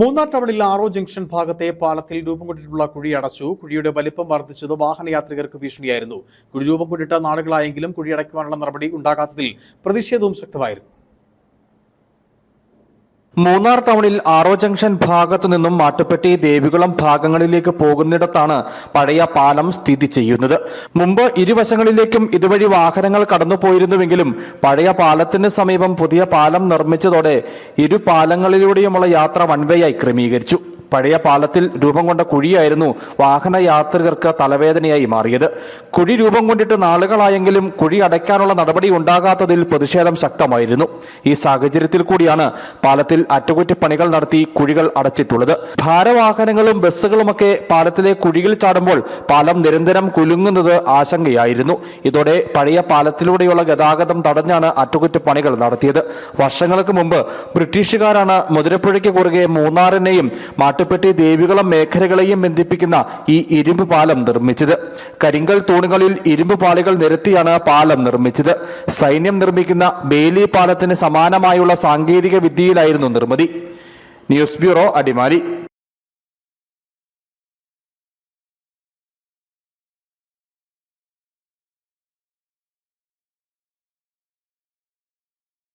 മൂന്നാർ ടവണിൽ ആറോ ജംഗ്ഷൻ ഭാഗത്തെ പാലത്തിൽ രൂപം കൊണ്ടിട്ടുള്ള കുഴി അടച്ചു. കുഴിയുടെ വലിപ്പം വർദ്ധിച്ചത് വാഹനയാത്രികർക്ക് ഭീഷണിയായിരുന്നു. കുഴി രൂപം കൊണ്ടിട്ട നാളുകളായെങ്കിലും കുഴി അടയ്ക്കുവാനുള്ള നടപടി ഉണ്ടാകാത്തതിൽ പ്രതിഷേധവും ശക്തമായിരുന്നു. മൂന്നാർ ടൗണിൽ ആറോ ജംഗ്ഷൻ ഭാഗത്തു നിന്നും മാട്ടുപ്പെട്ടി ദേവികുളം ഭാഗങ്ങളിലേക്ക് പോകുന്നിടത്താണ് പഴയ പാലം സ്ഥിതി ചെയ്യുന്നത്. മുമ്പ് ഇരുവശങ്ങളിലേക്കും ഇതുവഴി വാഹനങ്ങൾ കടന്നുപോയിരുന്നുവെങ്കിലും പഴയ പാലത്തിന് സമീപം പുതിയ പാലം നിർമ്മിച്ചതോടെ ഇരു പാലങ്ങളിലൂടെയുമുള്ള യാത്ര വൺവേയായി ക്രമീകരിച്ചു. പഴയ പാലത്തിൽ രൂപം കൊണ്ട കുഴിയായിരുന്നു വാഹന യാത്രികർക്ക് തലവേദനയായി മാറിയത്. കുഴി രൂപം കൊണ്ടിട്ട് നാളുകളായെങ്കിലും കുഴി അടയ്ക്കാനുള്ള നടപടി ഉണ്ടാകാത്തതിൽ പ്രതിഷേധം ശക്തമായിരുന്നു. ഈ സാഹചര്യത്തിൽ കൂടിയാണ് പാലത്തിൽ അറ്റകുറ്റപ്പണികൾ നടത്തി കുഴികൾ അടച്ചിട്ടുള്ളത്. ഭാരവാഹനങ്ങളും ബസ്സുകളുമൊക്കെ പാലത്തിലെ കുഴികൾ ചാടുമ്പോൾ പാലം നിരന്തരം കുലുങ്ങുന്നത് ആശങ്കയായിരുന്നു. ഇതോടെ പഴയ പാലത്തിലൂടെയുള്ള ഗതാഗതം തടഞ്ഞാണ് അറ്റകുറ്റപ്പണികൾ നടത്തിയത്. വർഷങ്ങൾക്ക് മുമ്പ് ബ്രിട്ടീഷുകാരാണ് മുതിരപ്പുഴയ്ക്ക് കുറുകെ മൂന്നാറിനെയും മാട്ടുപ്പെട്ടി ദേവികുളം മേഖലകളെയും ബന്ധിപ്പിക്കുന്ന ഈ ഇരുമ്പ് പാലം നിർമ്മിച്ചത്. കരിങ്കൽ തൂണുകളിൽ ഇരുമ്പ് പാളികൾ നിരത്തിയാണ് പാലം നിർമ്മിച്ചത്. സൈന്യം നിർമ്മിക്കുന്ന ബേലി പാലത്തിന് സമാനമായുള്ള സാങ്കേതിക വിദ്യയിലായിരുന്നു നിർമ്മിതി. News bureau Adimali.